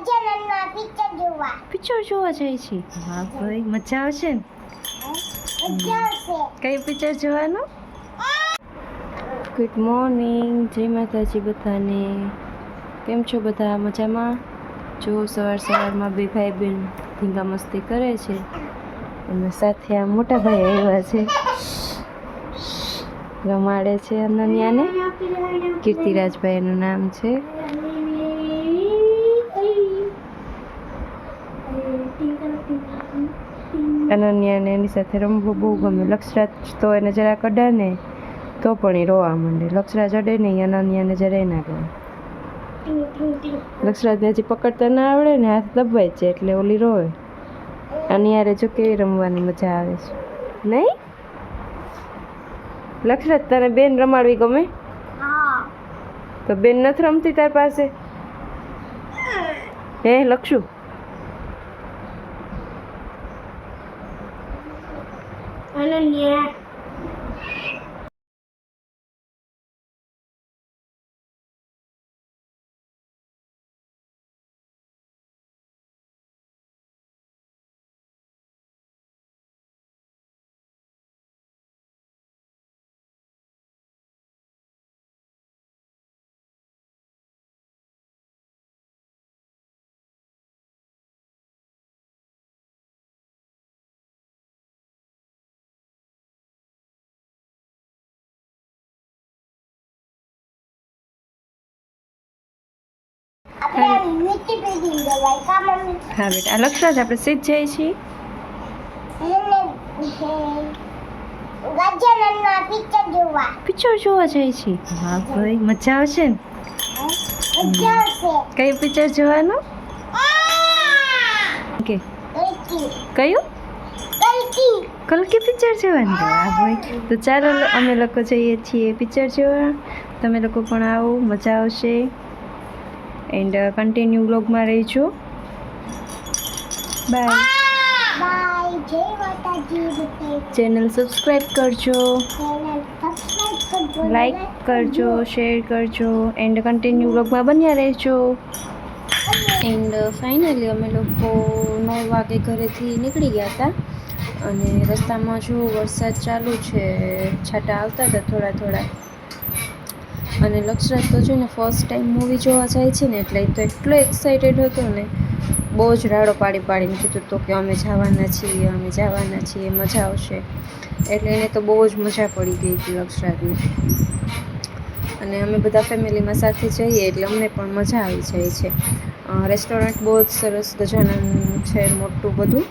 Picture જોવા. Picture જોવા જાય છે. હા ભાઈ મજા આવશે ને? મજા આવશે. કયું પિક્ચર જોવાનું? ગુડ મોર્નિંગ જય માતાજી બધાને. કેમ છો બધા? મજામાં? જો સવાર સવારમાં બે ભાઈ બહેન ધીંગા મસ્તી કરે છે. અને સાથે આ મોટા ભાઈ આવ્યા છે. રમાડે છે અનન્યાને. કીર્તિરાજભાઈ એનું નામ છે. અનન્યાને એની સાથે રમવું બહુ ગમે લક્ષરાજ તો એને જરા કડા ને તો પણ એ રોવા માંડે. લક્ષરાજ અડે નહીં અનન્યાને જરાય ના ગમે. લક્ષરાજને હજી પકડતા ના આવડે ને હાથ દબાય છે એટલે ઓલી રોવે. અનિયારે જો કેવી રમવાની મજા આવે છે. નહીં? લક્ષરાજ તને બેન રમાડવી ગમે? તો બેન નથી રમતી તાર પાસે? હે લક્ષુ? અનન્યા આપણે મીઠી હા બેટા લક્ષરાજ આપણે સીધ જઈએ છીએ. પિક્ચર જોવા જઈએ છીએ. હા, ભાઈ, મજા આવશે ને? કયું પિક્ચર જોવાનું? કે કયું? કલકી પિક્ચર જોવાનું. હા, ભાઈ. તો ચાલો, અમે લોકો જઈએ છીએ પિક્ચર જોવા. તમે લોકો પણ આવો, મજા આવશે. એન્ડ કન્ટિન્યુ બ્લોગમાં રહેજો. Bye bye Jai Mataji channel subscribe કરજો. ચેનલ સબસ્ક્રાઇબ કરજો. લાઈક કરજો શેર કરજો એન્ડ કન્ટિન્યુ બ્લોગમાં બન્યા રહેજો. એન્ડ ફાઇનલી અમે લોકો નવ વાગે ઘરેથી નીકળી ગયા હતા. અને રસ્તામાં જો વરસાદ ચાલુ છે છાંટા આવતા હતા થોડા થોડા. અને લક્ષરાજ તો છે ને ફર્સ્ટ ટાઈમ મૂવી જોવા જાય છે ને, એટલે તો એટલો એક્સાઇટેડ હતો ને. બહુ જ રાડો પાડી પાડીને કીધું તો કે અમે જવાના છીએ, અમે જવાના છીએ, મજા આવશે. એટલે એને તો બહુ જ મજા પડી ગઈ હતી લક્ષરાજને. અને અમે બધા ફેમિલીમાં સાથે જઈએ એટલે અમને પણ મજા આવી જાય છે. રેસ્ટોરન્ટ બહુ જ સરસ ગજાનંદ છે, મોટું બધું.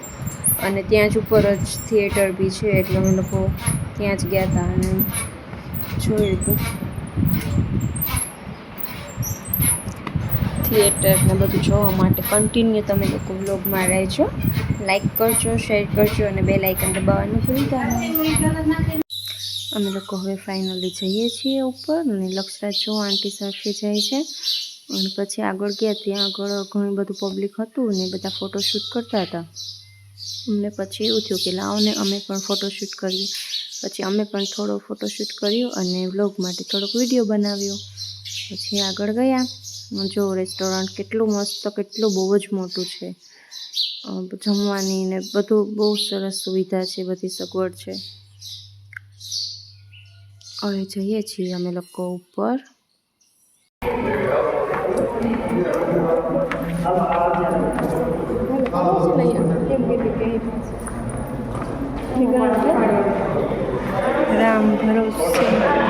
અને ત્યાં જ ઉપર જ થિયેટર બી છે, એટલે અમે લોકો ત્યાં જ ગયા હતા અને જોયું હતું થિયેટર ને બધું જોવા માટે કન્ટિન્યુ તમે લોકો વ્લોગમાં રહેજો લાઇક કરજો શેર કરજો અને બે લાઇકન દબાવવાનું ભૂલતા અમે લોકો હવે ફાઇનલી જઈએ છીએ ઉપર અને લક્ષરા જો આંટી સાથે જાય છે. અને પછી આગળ ગયા, ત્યાં આગળ ઘણું બધું પબ્લિક હતું ને બધા ફોટોશૂટ કરતા હતા. અમને પછી એવું થયું કે લાવો ને અમે પણ ફોટોશૂટ કરીએ. પછી અમે પણ થોડો ફોટોશૂટ કર્યો અને વ્લોગ માટે થોડોક વીડિયો બનાવ્યો. પછી આગળ ગયા. જો રેસ્ટોરન્ટ કેટલું મસ્ત કેટલું બહુ જ મોટું છે. જમવાની ને બધું બહુ સરસ સુવિધા છે બધી સગવડ છે. હવે જઈએ છીએ અમે લોકો ઉપર. грамм грузчика.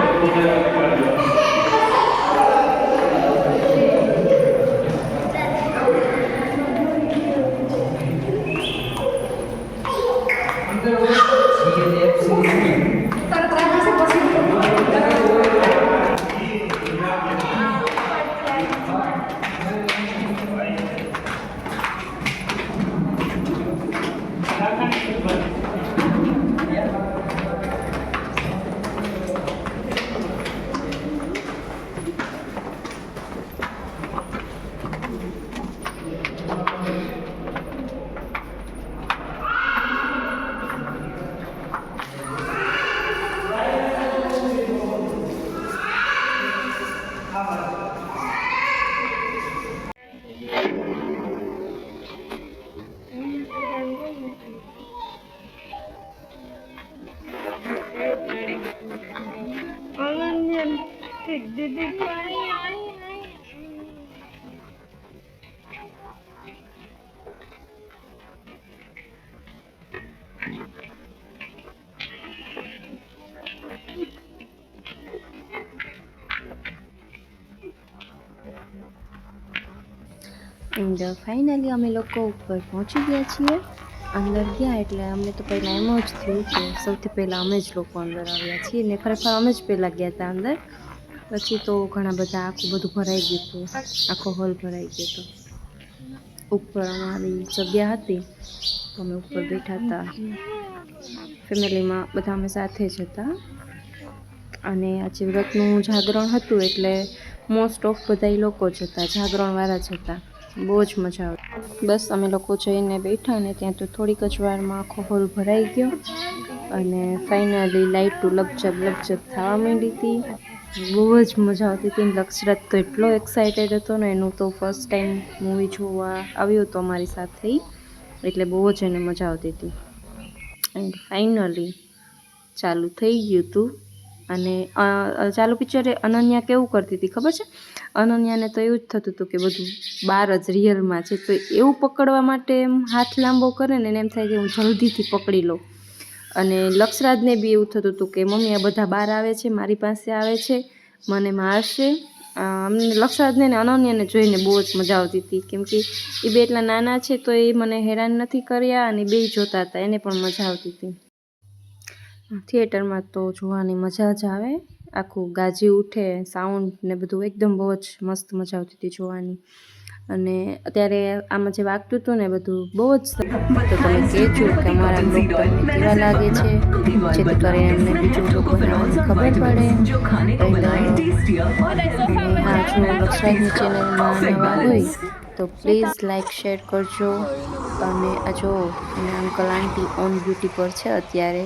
એન્ડ ફાઇનલી અમે લોકો ઉપર પહોંચી ગયા છીએ. અંદર ગયા એટલે અમને તો પહેલાં એમ જ થયું કે સૌથી પહેલાં અમે જ લોકો અંદર આવ્યા છીએ. ને ખરેખર અમે જ પહેલાં ગયા હતા અંદર. પછી તો ઘણા બધા આખું બધું ભરાઈ ગયું હતું. આખો હોલ ભરાઈ ગયો હતો. ઉપર અમારી જગ્યા હતી. અમે ઉપર બેઠા હતા. ફેમિલીમાં બધા અમે સાથે જ હતા. અને આજે વ્રતનું જાગરણ હતું એટલે મોસ્ટ ઓફ બધા લોકો જ હતા જાગરણવાળા જ હતા બહુ જ મજા આવતી બસ અમે લોકો જઈને બેઠા અને ત્યાં તો થોડીક જ વારમાં આખો હોલ ભરાઈ ગયો અને ફાઇનલી લાઇટો લપચપ લપચપ થવા માંડી હતી. બહુ જ મજા આવતી હતી લક્ષરત તો એટલો એક્સાઇટેડ હતો ને, એનું તો ફર્સ્ટ ટાઈમ મૂવી જોવા આવ્યો હતો અમારી સાથે એટલે બહુ જ એને મજા આવતી હતી. એન્ડ ફાઇનલી ચાલુ થઈ ગયું હતું. અને ચાલુ પિક્ચરે અનન્યા કેવું કરતી હતી ખબર છે? અનન્યાને તો એવું જ થતું હતું કે બધું બહાર જ રિયલમાં છે. તો એવું પકડવા માટે એમ હાથ લાંબો કરે ને એમ થાય કે હું જલ્દીથી પકડી લઉં. અને લક્ષરાજને બી એવું થતું હતું કે, મમ્મી, આ બધા બહાર આવે છે, મારી પાસે આવે છે, મને મારશે. અમને લક્ષરાજને ને અનન્યાને જોઈને બહુ જ મજા આવતી હતી. કેમ કે એ બે એટલા નાના છે તો એ મને હેરાન નથી કર્યા અને બે જોતા હતા. એને પણ મજા આવતી હતી. થિયેટરમાં તો જોવાની મજા જ આવે. આખું ગાજી ઉઠે સાઉન્ડ ને બધું એકદમ બહુ જ મસ્ત મજા આવતી હતી જોવાની. અને અત્યારે આમાં જે વાગતું હતું ને બધું બહુ જ. તો તમે કહેજો કે અમારા બ્લોગ કેવા લાગે છે જેથી કરીને એમને બીજું બ્લોગ ખબર પડે. હા જો લક્ષરાજની ચેનલમાં નવા હોય તો પ્લીઝ લાઇક શેર કરજો. અને આ જો અને અંકલ આંટી ઓન બ્યુટી પર છે અત્યારે.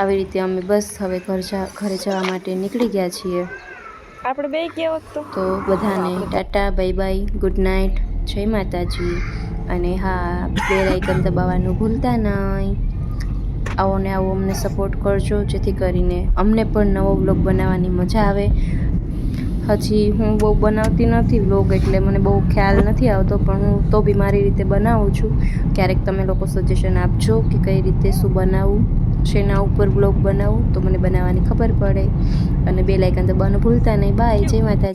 આવી રીતે અમે બસ હવે ઘર જા ઘરે જવા માટે નીકળી ગયા છીએ. આપણે બે ગયા વખત તો? બધાને tata bye bye good night Jai Mataji. અને હા બે આઇકન દબાવવાનું ભૂલતા નહીં. આવો ને આવો અમને સપોર્ટ કરજો જેથી કરીને અમને પણ નવો બ્લોગ બનાવવાની મજા આવે. હજી હું બહુ બનાવતી નથી વ્લોગ એટલે મને બહુ ખ્યાલ નથી આવતો પણ હું તો બી મારી રીતે બનાવું છું. ક્યારેક તમે લોકો સજેશન આપજો કે કઈ રીતે શું બનાવવું શેના ઉપર બ્લોગ બનાવું તો મને બનાવવાની ખબર પડે. અને બે લાઇકન દબાવવાનું ભૂલતા નહીં. બાય જય માતાજી.